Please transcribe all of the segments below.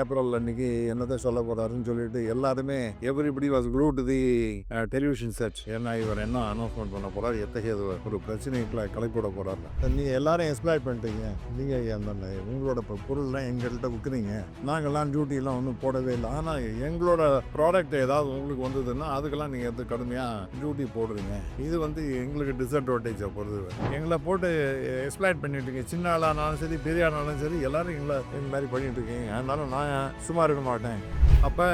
April அன்னைக்கு என்னதான் சொல்ல போறாருன்னு சொல்லிட்டு எல்லாருமே everybody was glued to the television set ஏன்னா இவர் என்ன அனௌன்ஸ்மெண்ட் பண்ண போறார் எத்தகைய ஒரு பிரச்சனைகளை கலைப்பட போறாரு? நீங்க எல்லாரும் எக்ஸ்பிளைட் பண்ணிட்டீங்க. நீங்க அந்த உங்களோட பொருள்லாம் எங்கள்கிட்ட விற்கிறீங்க நாங்கள்லாம் டியூட்டிலாம் ஒன்றும் போடவே இல்லை. ஆனால் எங்களோட ப்ராடக்ட் ஏதாவது உங்களுக்கு வந்ததுன்னா அதுக்கெல்லாம் நீங்கள் வந்து கடுமையாக டியூட்டி போடுறீங்க. இது வந்து எங்களுக்கு டிஸ்அட்வான்டேஜாக பொறுத்து எங்களை போட்டு எக்ஸ்பிளைட் பண்ணிட்டு இருக்கீங்க. சின்ன ஆளானாலும் சரி பெரிய ஆளானாலும் சரி எல்லாரும் எங்களை இந்த மாதிரி பண்ணிட்டு இருக்கீங்க. அதனால நான் சும்மா இருக்க மாட்டேன் அப்போ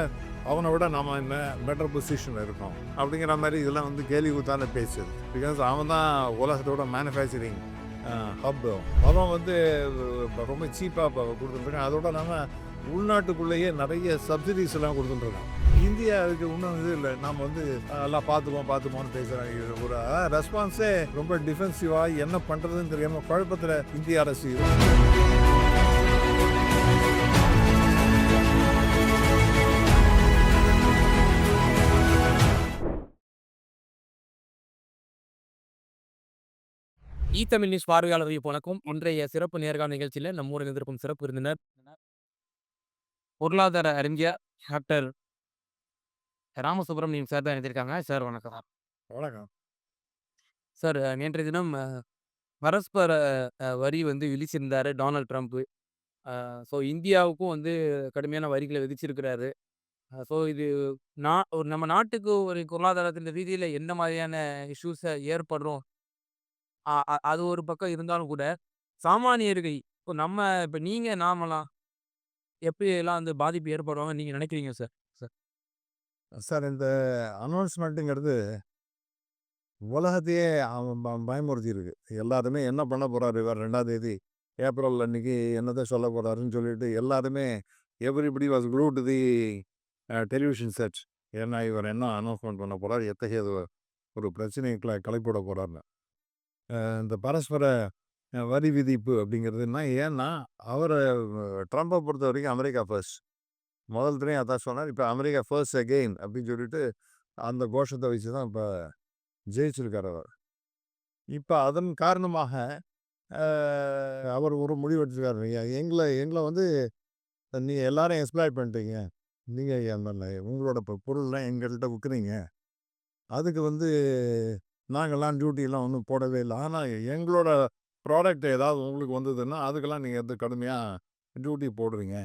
அவனை விட நம்ம இந்த பெட்டர் பொசிஷனில் இருக்கோம் அப்படிங்கிற மாதிரி இதெல்லாம் வந்து கேலி கூத்தான பேசுது. பிகாஸ் அவன் தான் உலகத்தோட மேனுஃபேக்சரிங் ஹப் அவன் வந்து ரொம்ப சீப்பாக கொடுத்துருக்கான் அதோட இல்லாமல் உள்நாட்டுக்குள்ளேயே நிறைய சப்சிடிஸ் எல்லாம் கொடுத்துட்டுருக்கான். இந்தியா அதுக்கு இன்னும் இது இல்லை. நாம் வந்து எல்லாம் பார்த்துப்போம் பார்த்துப்போம்னு பேசுகிறாங்க ஒரு ரெஸ்பான்ஸே ரொம்ப டிஃபென்சிவாக என்ன பண்ணுறதுன்னு தெரியாமல் குழப்பத்தில் இந்திய அரசு இருக்கு ஈ தமிழ் நியூஸ் பார்வையாளர்களுக்கு வணக்கம். இன்றைய சிறப்பு நேர்காணல் நிகழ்ச்சியில் நம்ம ஊரில் இருந்திருக்கும் சிறப்பு விருந்தினர் பொருளாதார அறிஞர் டாக்டர் ராமசுப்ரமணியம் சார் தான் எழுதியிருக்காங்க சார் வணக்கம். வணக்கம். சார் நேற்றைய தினம் பரஸ்பர வரி வந்து விதிச்சிருந்தாரு டொனால்ட் ட்ரம்ப். ஸோ இந்தியாவுக்கும் வந்து கடுமையான வரிகளை விதிச்சிருக்கிறாரு. ஸோ இது நான் ஒரு நம்ம நாட்டுக்கு ஒரு பொருளாதாரத்தின் ரீதியில் என்ன மாதிரியான இஷ்யூஸை ஏற்படுறோம் அது ஒரு பக்கம் இருந்தாலும் கூட சாமானியர்கள் இப்போ நம்ம இப்போ நீங்கள் நாமலாம் எப்படி எல்லாம் வந்து பாதிப்பு ஏற்படுவாங்க நீங்கள் நினைக்கிறீங்க சார்? சார். சார் இந்த அனௌன்ஸ்மெண்ட்டுங்கிறது உலகத்தையே அவன் பயமுறுத்தி இருக்கு எல்லாருமே என்ன பண்ண போகிறாரு வேறு ரெண்டாம் தேதி ஏப்ரல் அன்னைக்கு என்னத்தை சொல்ல போகிறாருன்னு சொல்லிட்டு எல்லாருமே everybody was glued to the television set ஏன்னா இவர் என்ன அனௌன்ஸ்மெண்ட் பண்ண போறார் எத்தகைய ஒரு- பிரச்சனைகளை கலைப்பட போகிறாருன்னு இந்த பரஸ்பர வரி விதிப்பு அப்படிங்கிறதுனா ஏன்னா அவர் ட்ரம்ப்பை பொறுத்த வரைக்கும் அமெரிக்கா ஃபர்ஸ்ட் முதல் திரையும் அதான் சொன்னார். இப்போ அமெரிக்கா ஃபர்ஸ்ட் அகெயின் அப்படின்னு சொல்லிட்டு அந்த கோஷத்தை வச்சு தான் இப்போ ஜெயிச்சிருக்கார் அவர். இப்போ அதன் காரணமாக அவர் ஒரு முடிவு எடுத்திருக்காரு. எங்களை எங்களை வந்து நீங்கள் எல்லாரும் எக்ஸ்பிளாய்ட் பண்ணிட்டீங்க. நீங்கள் அந்த உங்களோட இப்போ பொருள்லாம் எங்கள்கிட்ட விற்கிறீங்க அதுக்கு வந்து நாங்கள்லாம் டியூட்டிலாம் ஒன்றும் போடவே இல்லை. ஆனால் எங்களோட ப்ராடக்ட் ஏதாவது உங்களுக்கு வந்ததுன்னா அதுக்கெல்லாம் நீங்கள் எது கடுமையாக டியூட்டி போடுறீங்க.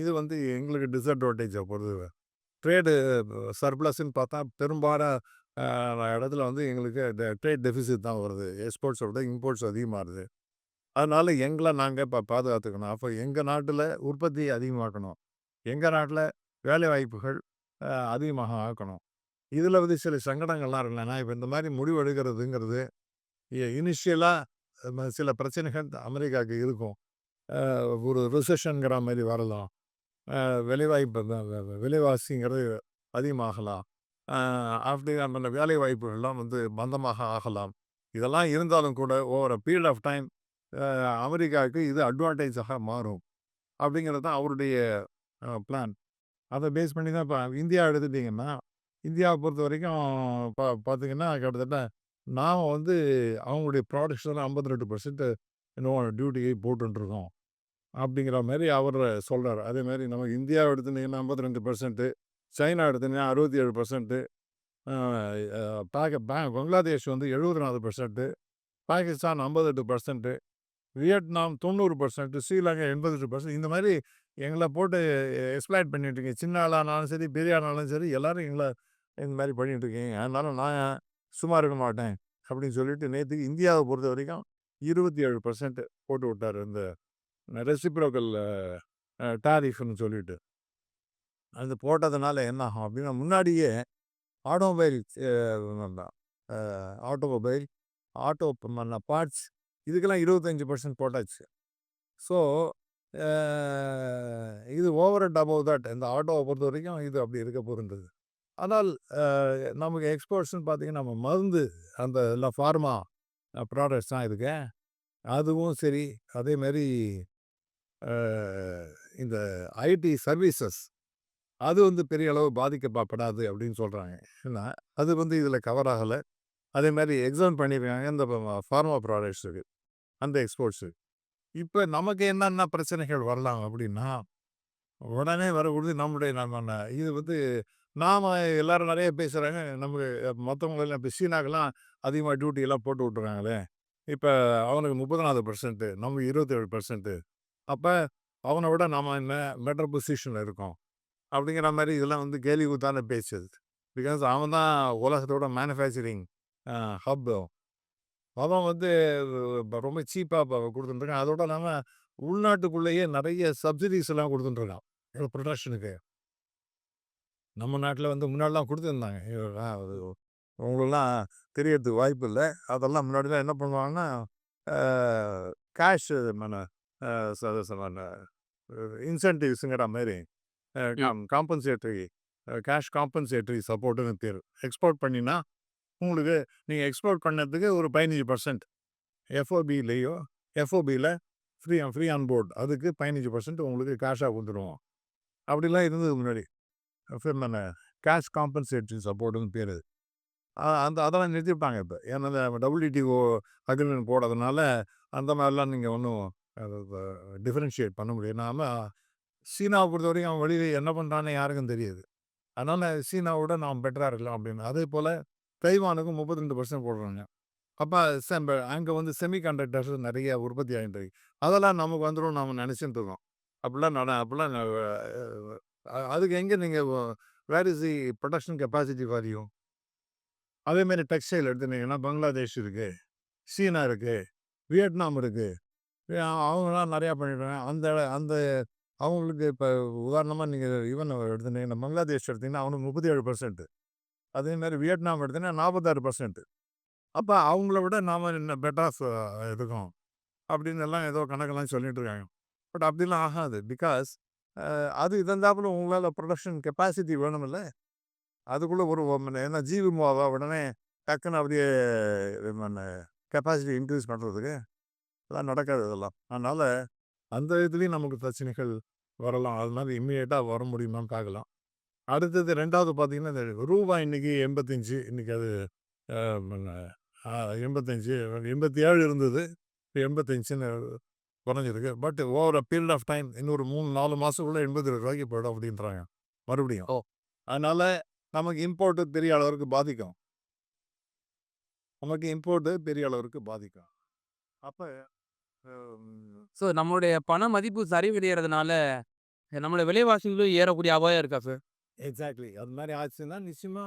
இது வந்து எங்களுக்கு டிஸ்அட்வான்டேஜை பொறுத்து ட்ரேடு சர்ப்ளஸ்ன்னு பார்த்தா பெரும்பாலான இடத்துல வந்து எங்களுக்கு ட்ரேட் டெபிசிட் தான் வருது. எக்ஸ்போர்ட்ஸை விட இம்போர்ட்ஸ் அதிகமாகுது அதனால் எங்களை நாங்கள் இப்போ பாதுகாத்துக்கணும். அப்போ எங்கள் நாட்டில் உற்பத்தி அதிகமாக்கணும். எங்கள் நாட்டில் வேலை வாய்ப்புகள் அதிகமாக ஆக்கணும். இதில் வந்து சில சங்கடங்கள்லாம் இருக்குல்ல இப்போ இந்த மாதிரி முடிவு எடுக்கிறதுங்கிறது இனிஷியலாக சில பிரச்சனைகள் அமெரிக்காவுக்கு இருக்கும். ஒரு ரிசெஷனுங்கிற மாதிரி வரலாம். விலைவாய்ப்பு விலைவாசிங்கிறது அதிகமாகலாம். அப்படி அந்த வேலை வாய்ப்புகள்லாம் வந்து மந்தமாக ஆகலாம். இதெல்லாம் இருந்தாலும் கூட ஓவர் பீரியட் ஆஃப் டைம் அமெரிக்காவுக்கு இது அட்வான்டேஜாக மாறும். அப்படிங்கிறது தான் அவருடைய பிளான் அதை பேஸ் பண்ணி தான் இப்போ இந்தியா எடுத்துட்டிங்கன்னா இந்தியாவை பொறுத்த வரைக்கும் பா பார்த்தீங்கன்னா கிட்டத்தட்ட நாம் வந்து அவங்களுடைய ப்ராடக்ட்ஸில் ஐம்பத்தி ரெண்டு பர்சன்ட் இன்னும் டியூட்டியை போட்டுருக்கோம் அப்படிங்கிற மாதிரி அவர் சொல்கிறார் அதே மாதிரி நம்ம இந்தியாவை எடுத்துனீங்கன்னா ஐம்பத்தி ரெண்டு பர்சன்ட்டு சைனா எடுத்துட்டிங்கன்னா அறுபத்தி ஏழு பர்சன்ட்டு பாக பங்களாதேஷ் வந்து எழுபத்தி நாலு பர்சன்ட்டு பாகிஸ்தான் ஐம்பத்தெட்டு பர்சன்ட்டு வியட்நாம் தொண்ணூறு பர்சன்ட் ஸ்ரீலங்கா எண்பத்தெட்டு பர்சன்ட் இந்த மாதிரி எங்களை போட்டு எக்ஸ்பிளைட் பண்ணிட்டு இருக்கீங்க சின்ன ஆளானாலும் சரி பெரிய ஆளானாலும் சரி எல்லோரும் எங்களை இந்த மாதிரி பண்ணிட்டு இருக்கீங்க. அதனால நான் சும்மா இருக்க மாட்டேன். அப்படின்னு சொல்லிட்டு நேற்று இந்தியாவை பொறுத்த வரைக்கும் இருபத்தி ஏழு பர்சன்ட் போட்டு விட்டார். இந்த ரெசிப்ரோக்கல் டாரிஃப்னு சொல்லிட்டு. அது போட்டதுனால என்ன ஆகும் அப்படின்னா முன்னாடியே ஆட்டோமொபைல் ஆட்டோமொபைல் ஆட்டோ பார்ட்ஸ் இதுக்கெல்லாம் இருபத்தஞ்சி பர்சன்ட் போட்டாச்சு. ஸோ இது ஓவர் அண்ட் அபவ் தட் இந்த ஆட்டோவை பொறுத்த வரைக்கும் இது அப்படி இருக்க போகின்றது. ஆனால் நமக்கு எக்ஸ்போர்ட்ஸ்னு பார்த்தீங்கன்னா நம்ம மருந்து அந்த எல்லாம் ஃபார்மா ப்ராடக்ட்ஸ் தான் இருக்கு அதுவும் சரி அதே மாதிரி இந்த ஐடி சர்வீசஸ் அது வந்து பெரிய அளவு பாதிக்கப்படாது அப்படின்னு சொல்கிறாங்க ஏன்னா அது வந்து இதில் கவர் ஆகலை. அதே மாதிரி எக்ஸாம் பண்ணியிருக்காங்க இந்த ஃபார்மா ப்ராடக்ட்ஸுக்கு அந்த எக்ஸ்போர்ட்ஸு. இப்போ நமக்கு என்னென்ன பிரச்சனைகள் வரலாம் அப்படின்னா உடனே வரக்கூடியது நம்முடைய நம்ம இது வந்து நாம எல்லாரும் நிறைய பேசுகிறாங்க நமக்கு மற்றவங்களெல்லாம் இப்போ சீனாக்கெல்லாம் அதிகமாக டியூட்டி எல்லாம் போட்டு விட்டுறாங்களே. இப்போ அவனுக்கு முப்பத்தி பர்சன்ட்டு நம்ம இருபத்தேழு பர்சன்ட்டு அப்போ அவனை விட நாம் என்ன பெட்டர் பொசிஷனில் இருக்கோம். அப்படிங்கிற மாதிரி இதெல்லாம் வந்து கேலி கூத்தான பேசுது பிகாஸ் அவன் தான் உலகத்தோட மேனுஃபேக்சரிங் ஹப்பு ஹப். அவன் வந்து ரொம்ப சீப்பாக கொடுத்துட்டுருக்கான் அதோட இல்லாம உள்நாட்டுக்குள்ளேயே நிறைய சப்சிடிஸ் எல்லாம் கொடுத்துட்டுருக்கான் ப்ரொடக்ஷனுக்கு நம்ம நாட்டுல வந்து முன்னாடிலாம் குடுத்துருந்தாங்க. உங்களுக்கெல்லாம் தெரியறதுக்கு வாய்ப்பு இல்ல. அதெல்லாம் முன்னாடிலாம் என்ன பண்ணுவாங்கன்னா, கேஷ் மன இன்சென்டிவ்ஸ்ங்கிற மாரி அ ம். காம் காம்பன்சேட்டரி கேஷ் காம்பன்சேட்டரி சப்போர்ட்ன்னு பேரு. எக்ஸ்போர்ட் பண்ணினா, உங்களுக்கு நீங்க எக்ஸ்போர்ட் பண்ணதுக்கு ஒரு 15% எஃப்ஓபிலயோ எஃப்ஓபில ஃப்ரீ ஃப்ரீ ஆன் போர்ட் அதுக்கு 15% உங்களுக்கு கேஷா குடுத்துருவோம். அப்படிலாம் இருந்தது முன்னாடி. என்ன கேஷ் காம்பன்சேட்டரி சப்போர்ட்டுன்னு பேர் அந்த அதெல்லாம் நிறுத்திவிட்டாங்க இப்போ ஏன்னா இந்த WTO அக்ரிமெண்ட் போடுறதுனால அந்த மாதிரிலாம் நீங்கள் ஒன்றும் டிஃப்ரென்ஷியேட் பண்ண முடியாது. சீனாவை பொறுத்த வரைக்கும் அவன் வெளியில என்ன பண்ணுறான்னு யாருக்கும் தெரியாது. அதனால் சீனாவோட நாம் பெட்டராக இருக்கலாம் அப்படின்னு. அதே போல் தைவானுக்கும் 32% போடுறாங்க. அப்போ செம் அங்கே வந்து செமி கண்டக்டர்ஸ் நிறைய உற்பத்தி ஆகிட்டு இருக்கு. அதெல்லாம் நமக்கு வந்துடும் நம்ம நினச்சிட்டு இருக்கோம். அப்படிலாம் நட அப்படிலாம் அதுக்கு எங்கே நீங்கள் where is the production capacity for you? Textile எடுத்துனீங்கன்னா Bangladesh இருக்குது சீனா இருக்குது வியட்நாம் இருக்குது அவங்களாம் நிறையா பண்ணிடுறாங்க அந்த அந்த அவங்களுக்கு இப்போ உதாரணமாக நீங்கள் ஈவன் எடுத்துனீங்கன்னா பங்களாதேஷ் எடுத்தீங்கன்னா, அவனுக்கு 37% அதே மாரி வியட்நாம் எடுத்தீங்கன்னா நாற்பத்தாறு பர்சன்ட்டு அப்போ அவங்கள விட நாம் இன்னும் பெட்டாஸ் ச இருக்கோம். அப்படின்னு எல்லாம் ஏதோ கணக்கெல்லாம் சொல்லிட்டு இருக்காங்க. பட் அப்படிலாம் ஆகாது. பிகாஸ் அது இருந்தாப்புல உங்களால் ப்ரொடக்ஷன் கெப்பாசிட்டி வேணுமில்ல அதுக்குள்ளே ஒரு ஏன்னா ஜீவிமாவா உடனே டக்குன்னு அப்படியே மன்ன கெப்பாசிட்டி இன்க்ரீஸ் பண்ணுறதுக்கு அதெல்லாம் நடக்காது இதெல்லாம் அதனால் அந்த இதுலேயும் நமக்கு பிரச்சனைகள் வரலாம். அதனால இம்மிடியேட்டாக வர முடியுமான்னு பார்க்கலாம். அடுத்தது ரெண்டாவது பார்த்தீங்கன்னா, இந்த ரூபாய் இன்றைக்கி எண்பத்தஞ்சு இன்றைக்கி அது அ மன்ன அ 85 87 இருந்தது. 85ன்னு குறைஞ்சிருக்கு. But over a period of time இன்னொரு 3, 4 மாசத்துக்குள்ள ரூ. 87 போயிடும் அப்படின்றாங்க. மறுபடியும். ஓ! அதனால நமக்கு இம்போர்ட் பெரிய அளவிற்கு பாதிக்கும். நமக்கு இம்போர்ட் பெரிய அளவிற்கு பாதிக்கும். அப்ப ஸோ நம்மளுடைய பண மதிப்பு சரிவடையறதுனால, நம்மளுடைய விலைவாசிகளும் ஏறக்கூடிய அபாயம் இருக்கா சார்? எக்ஸாக்ட்லி. அது மாரி ஆச்சுன்னா, நிச்சயமா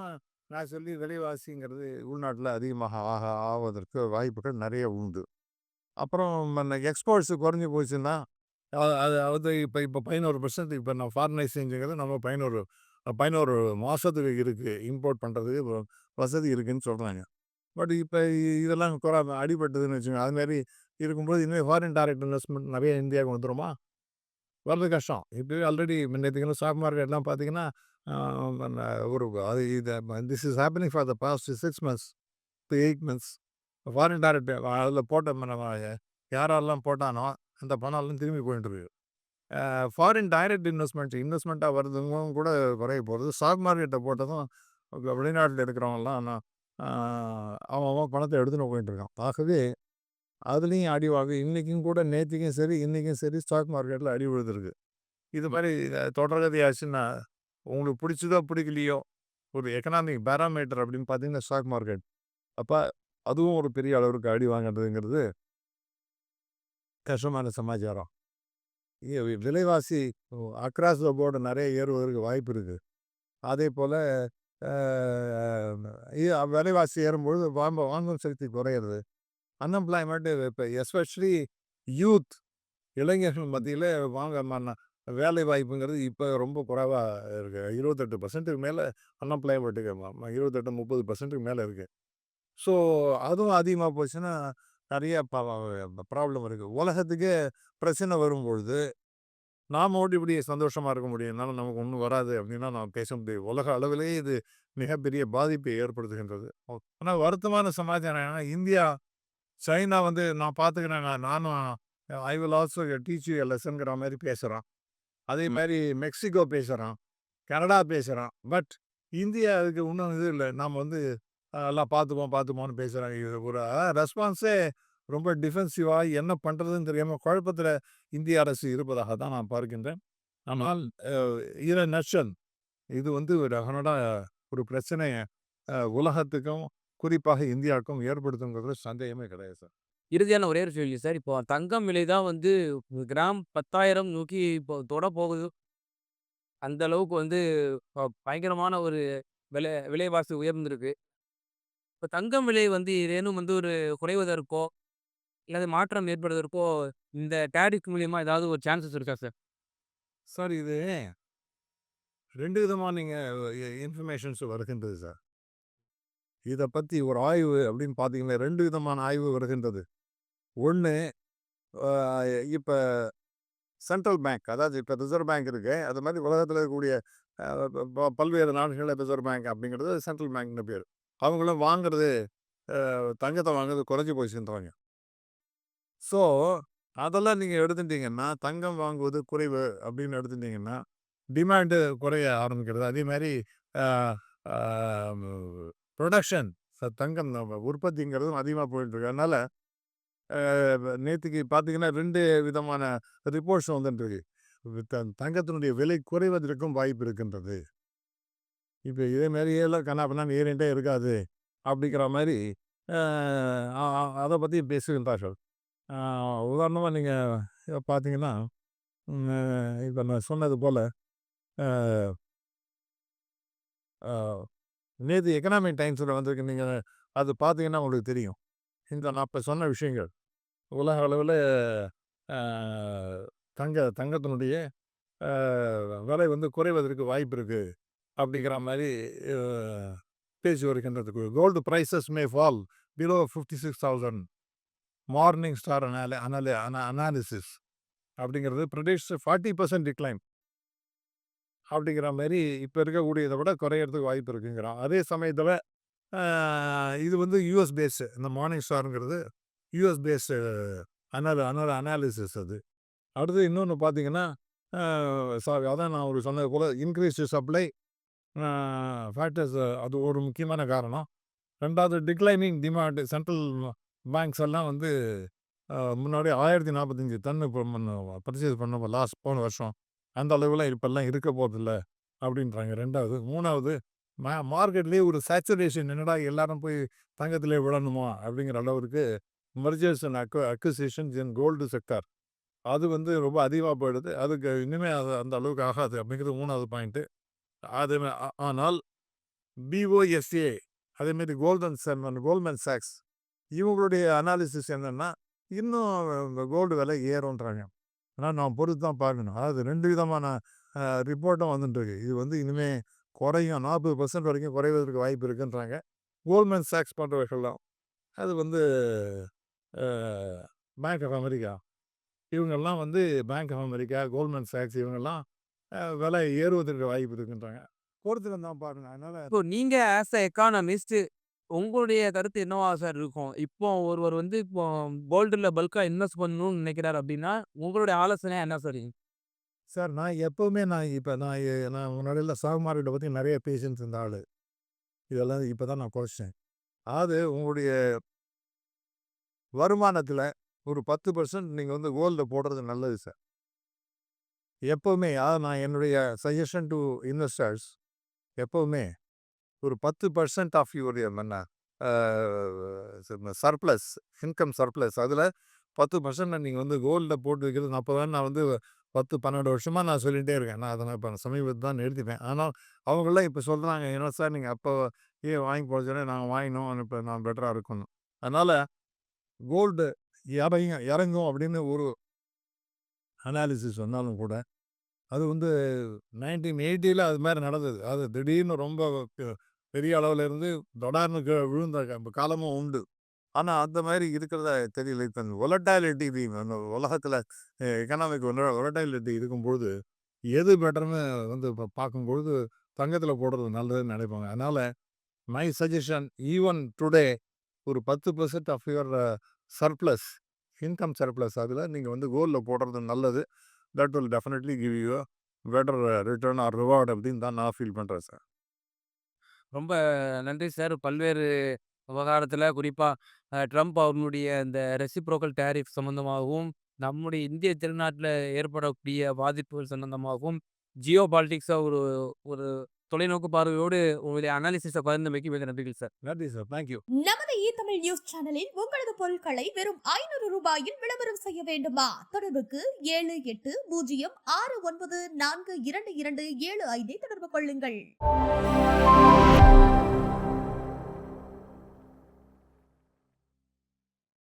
நான் சொல்லி விலைவாசிங்கிறது உள்நாட்டுல அதிகமாக ஆக ஆவதற்கு வாய்ப்புகள் நெறைய உண்டு. அப்புறம் மன்ன எக்ஸ்போர்ட்ஸ் போச்சுன்னா, அது அது இப்போ இப்போ பதினோரு பர்சன்ட் இப்போ நான் ஃபாரின் எக்ஸ்சேஞ்சுங்கிறது நம்ம பதினோரு பதினோரு மாதத்துக்கு இருக்குது இம்போர்ட் பண்ணுறதுக்கு வசதி இருக்குன்னு சொல்கிறாங்க பட் இப்போ இதெல்லாம் குறை அடிபட்டதுன்னு வச்சுக்கோங்க. அதுமாரி இருக்கும்போது இனிமேல் ஃபாரின் டைரக்ட் இன்வெஸ்ட்மெண்ட் நிறைய இந்தியாவுக்கு வந்துடுமா வர்றது கஷ்டம். இப்போவே ஆல்ரெடி நேத்துக்கெல்லாம் ஸ்டாக் மார்க்கெட்லாம் பார்த்தீங்கன்னா, ஒரு அது இது this is happening for the past six months to 8 months. Foreign direct அதில போட்ட நம்ம யார் யாரெல்லாம் போட்டானோ, அந்த பணம் எல்லாம் திரும்பி போயிட்டு இருக்கு. அ ஃபாரின் டைரக்ட் இன்வெஸ்ட்மென்ட் இன்வெஸ்ட்மென்ட்டா வரதும் கூட குறைய போகுது. ஸ்டாக் மார்க்கெட்ட போட்டதும் வெளிநாட்டில இருக்கிறவங்கலாம் அவன் அவன் பணத்த எடுத்துன்னு போயிட்டு இருக்கான். ஆகவே அதுலயும் அடி வாங்கு இன்னைக்கும் கூட நேத்திக்கும் சரி, இன்னைக்கும் சரி ஸ்டாக் மார்க்கெட்ல அடி விழுந்திருக்கு. இது ம். மாரி தொடர்கதை ஆச்சுன்னா, உங்களுக்கு பிடிச்சதோ பிடிக்கலையோ, ஒரு எக்கனாமிக் பேராமீட்டர் அப்படின்னு பார்த்தீங்கன்னா ஸ்டாக் மார்க்கெட். அப்ப அதுவும் ஒரு பெரிய அளவிற்கு அடி வாங்குறதுங்கிறது கஷ்டமான சமாச்சாரம். விலைவாசி அக்ராஸ் த போர்டு நெறைய ஏறுவதற்கு வாய்ப்பு இருக்கு. அதேபோல அ இ விலைவாசி ஏறும்பொழுது வாம்ப வாங்கும் சக்தி குறையிறது. அன்எம்ப்ளாய்மென்ட் இப்ப எஸ்பெஷலி யூத் இளைஞர்கள் மத்தியில வாங்க வேலை வாய்ப்புங்கிறது இப்ப ரொம்ப குறைவா இருக்கு. 28%க்கு மேல அன்எம்ப்ளாய்மென்ட்க்கு 28, 30%க்கு மேல இருக்கு. ஸோ அதுவும் அதிகமா போச்சுன்னா, நெறைய ப ப்ராப்ளம் இருக்கு. உலகத்துக்கே பிரச்சனை வரும்பொழுது, நாம மட்டும் எப்படி சந்தோஷமா இருக்க முடியும்? என்னால நமக்கு ஒண்ணும் வராது அப்படின்னா நான் பேச முடியாது. உலக அளவிலேயே இது மிகப்பெரிய பாதிப்பை ஏற்படுத்துகின்றது. ஆனா வருத்தமான சமாச்சாரம் இந்தியா, சைனா வந்து நான் பார்த்துக்கிறேன். நானும் I will also teach you a லெசன்ங்கிற மாரி பேசுறான். அதே ம். மாரி மெக்சிகோ பேசுறான். கனடா பேசுறான். பட் இந்தியா அதுக்கு இன்னும் இது இல்ல. நாம வந்து எல்லாம் பார்த்துப்போம் பார்த்துப்போம்னு பேசுகிறாங்க இது ஒரு ரெஸ்பான்ஸே ரொம்ப டிஃபென்சிவாக என்ன பண்ணுறதுன்னு தெரியாமல் குழப்பத்தில் இந்திய அரசு இருப்பதாக தான் நான் பார்க்கின்றேன். ஆனால் இர நஷன் இது வந்து ஒரு ஒரு பிரச்சனையை உலகத்துக்கும், குறிப்பாக இந்தியாவுக்கும் ஏற்படுத்துங்கிறது சந்தேகமே கிடையாது சார். இறுதியான ஒரே ஒரு கேள்வி சார். இப்போ தங்கம் விலை தான் வந்து கிராம் 10,000 நோக்கி இப்போ தொட போகுது. அந்த அளவுக்கு வந்து ப பயங்கரமான ஒரு விலை விலைவாசி உயர்ந்திருக்கு. இப்போ தங்கம் விலை வந்து ஏதேனும் வந்து ஒரு குறைவதற்கோ, இல்லாத மாற்றம் ஏற்படுவதற்கோ இந்த டேரிஃப் மூலியமா ஏதாவது ஒரு சான்சஸ் இருக்கா சார்? சார் இது ரெண்டு விதமாக நீங்கள் இன்ஃபர்மேஷன்ஸ் வருகின்றது சார். இதை பற்றி ஒரு ஆய்வு அப்படின்னு பார்த்தீங்கன்னா, ரெண்டு விதமான ஆய்வு வருகின்றது. ஒன்று இப்போ சென்ட்ரல் பேங்க் அதாவது இப்போ ரிசர்வ் பேங்க் இருக்குது அது மாதிரி உலகத்தில் இருக்கக்கூடிய ப பல்வேறு நாடுகளில் ரிசர்வ் பேங்க் அப்படிங்கிறது சென்ட்ரல் பேங்க்னு பேர் அவங்களும் வாங்குறது தங்கத்தை வாங்குறது வாங்குறது குறைஞ்சு போச்சுன்றாங்க. ஸோ, அதெல்லாம் நீங்கள் எடுத்துட்டீங்கன்னா, தங்கம் வாங்குவது குறைவு அப்படின்னு எடுத்துட்டீங்கன்னா, டிமாண்டு குறைய ஆரம்பிக்கிறது. அதே மாதிரி ப்ரொடக்ஷன் தங்கம் நம்ம உற்பத்திங்கிறதும் அதிகமாக போயிட்டுருக்கு. அதனால் நேற்றுக்கு பார்த்தீங்கன்னா, ரெண்டு விதமான ரிப்போர்ட்ஸ் வந்துட்டுருக்கு. த தங்கத்தினுடைய விலை குறைவதற்கும் வாய்ப்பு இருக்கின்றது. இப்போ இதே மாதிரியே எல்லாம் கன்னா பின்னான்னு இருக்காது. அப்படிங்கிற மாதிரி அதை பற்றி பேசுகின்றார்கள். உதாரணமாக நீங்கள் பார்த்தீங்கன்னா, இப்போ நான் சொன்னது போல் நேற்று எக்கனாமிக் டைம்ஸில் வந்திருக்கு. நீங்கள் அது பார்த்தீங்கன்னா உங்களுக்கு தெரியும். இந்த நான் இப்போ சொன்ன விஷயங்கள். உலக அளவில் தங்க தங்கத்தினுடைய விலை வந்து குறைவதற்கு வாய்ப்பு இருக்குது அப்படிங்கிற மாதிரி பேசி பேச்சு வருகின்றது. Gold prices may fall below 56,000 morning star அனால அனாலி அன அனாலிசிஸ் அப்படிங்கிறது பிரெடிக்ட்ஸ் 40% டிக்ளைன். அப்படிங்கிற மாதிரி இப்போ இருக்கக்கூடியதை விட குறையிறதுக்கு வாய்ப்பு இருக்குங்கிறான். அதே சமயத்தில் இது வந்து யுஎஸ் பேஸு இந்த மார்னிங் ஸ்டாருங்கிறது யுஎஸ் பேஸ்டு அனல் அனல் அனாலிசிஸ் அது. அடுத்து இன்னொன்று பார்த்தீங்கன்னா, சாரி அதான் நான் ஒரு சொன்னது போல் இன்க்ரீஸ்டு சப்ளை ஃபேக்டர்ஸ் அது ஒரு முக்கியமான காரணம். ரெண்டாவது டிக்ளைனிங் டிமாண்ட் சென்ட்ரல் பேங்க்ஸ் எல்லாம் வந்து முன்னாடி 1045 டன் இப்ப பர்ச்சேஸ் பண்ண லாஸ்ட் போன வருஷம். அந்த அளவுலாம் இப்போல்லாம் இருக்க போகிறதில்ல அப்படின்றாங்க 2வது. 3வது மா மார்க்கெட்லேயே ஒரு சேச்சுரேஷன் என்னடா எல்லாரும் போய் தங்கத்திலே விழணுமா அப்படிங்கிற அளவுக்கு மர்ஜர்ஸ் அண்ட் அக்கு அக்விசிஷன்ஸ் இன் கோல்டு செக்டார். அது வந்து ரொம்ப அதிகமாக போயிடுது. அதுக்கு இனிமேல் அது அந்த அளவுக்கு ஆகாது அப்படிங்கிறது மூணாவது பாயிண்ட்டு அது ஆனால் பிஓஎஸ்ஏ அதேமாரி கோல்டன் சன் கோல்ட்மேன் சாக்ஸ் இவங்களுடைய அனாலிசிஸ் என்னென்னா இன்னும் கோல்டு விலை ஏறும்ன்றாங்க. ஆனால் நான் பொறுத்து தான் பார்க்கணும். அதாவது ரெண்டு விதமான ரிப்போர்ட்டும் வந்துட்டுருக்கு. இது வந்து இனிமேல் குறையும் 40% வரைக்கும் குறைவதற்கு வாய்ப்பு இருக்குன்றாங்க. கோல்ட்மேன் சாக்ஸ் போன்றவர்கள்லாம். அது வந்து பேங்க் ஆஃப் அமெரிக்கா. இவங்கெல்லாம் வந்து பேங்க் ஆஃப் அமெரிக்கா, கோல்ட்மேன் சாக்ஸ் இவங்கெல்லாம் விலை ஏறுவதற்கு வாய்ப்பு இருக்குன்றாங்க. பொறுத்திருந்து தான் பார்க்கணும். அதனால இப்போ நீங்க ஆஸ் அ எக்கானமிஸ்ட் உங்களுடைய கருத்து என்னவா சார் இருக்கும்? இப்போ ஒருவர் வந்து இப்போ கோல்டுல பல்க்கா இன்வெஸ்ட் பண்ணணும்னு நினைக்கிறார் அப்படின்னா, உங்களுடைய ஆலோசனை என்ன சார்? சார் நான் எப்பவுமே நான் இப்ப நான் நான் முன்னாடிலாம் ஸ்டாக் மார்க்கெட்ட பத்தி நெறைய பேசிட்டு இருந்த ஆளு. இதெல்லாம் இப்ப தான் நான் குறைச்சேன். அதாவது உங்களுடைய வருமானத்தில ஒரு 10% நீங்க வந்து கோல்ட்ல போடுறது நல்லது சார். எப்போவுமே அதாவது நான் என்னுடைய சஜஷன் டூ இன்வெஸ்டர்ஸ் எப்போவுமே ஒரு 10% ஆஃப் யுவர் என்ன சர்ப்ளஸ் இன்கம் சர்ப்ளஸ் அதில் பத்து பர்சன்ட் நீங்கள் வந்து கோல்டில் போட்டு வைக்கிறது நான் அப்பதான் நான் வந்து பத்து பன்னெண்டு வருஷமாக நான் சொல்லிகிட்டே இருக்கேன். நான் அதை நான் இப்போ சமீபத்தை தான் நிறுத்திப்பேன் ஆனால் அவங்களாம் இப்போ சொல்கிறாங்க "என்ன சார் நீங்கள் அப்போ ஏன் வாங்கி போட நாங்கள் வாங்கினோம். இப்போ நான் பெட்டராக இருக்கணும்." அதனால் கோல்டு இறங்கும் இறங்கும் அப்படின்னு ஒரு அனாலிசிஸ் வந்தாலும் கூட, அது வந்து 1980ல அது மாதிரி நடந்தது. அது திடீர்னு ரொம்ப பெ பெரிய அளவில் இருந்து தொடார்னு கீழ விழுந்த காலமும் உண்டு. ஆனால் அந்த மாதிரி இருக்கிறத தெரியல. இப்போ இந்த வொலட்டாலிட்டி அந்த உலகத்தில் எக்கனாமிக் ஒலட்டாலிட்டி இருக்கும்பொழுது, எது பெட்டர்னு வந்து இப்போ பார்க்கும்பொழுது, தங்கத்தில் போடுறது நல்லதுன்னு நினைப்பாங்க. அதனால் மை சஜஷன் ஈவன் டுடே ஒரு 10% of your surplus income surplus அதில நீங்கள் வந்து கோலில் போடுறது நல்லது. That will definitely give you better return or reward அப்படின்னு தான் நான் ஃபீல் பண்ணுறேன் சார். ரொம்ப நன்றி சார். பல்வேறு விவகாரத்தில் குறிப்பாக ட்ரம்ப் அவர்களுடைய இந்த ரெசிப்ரோக்கல் டேரிஃப் சம்மந்தமாகவும், நம்முடைய இந்திய திருநாட்டில் ஏற்படக்கூடிய பாதிப்புகள் சம்மந்தமாகவும் ஜியோ பாலிட்டிக்ஸாக ஒரு ஒரு தொலைநோக்கு பார்வையோடு உங்களுடைய அனாலிசிஸ பகிர்ந்தமைக்கு மிக நன்றிகள் சார். நன்றி சார். Thank you. நமது இ தமிழ் நியூஸ் சேனலில் உங்களது பொருட்களை வெறும் ஐநூறு ரூபாயில் விளம்பரம் செய்ய வேண்டுமா தொடர்புக்கு ஏழு எட்டு பூஜ்ஜியம் ஆறு ஒன்பது நான்கு இரண்டு இரண்டு ஏழு ஐந்தை தொடர்பு கொள்ளுங்கள்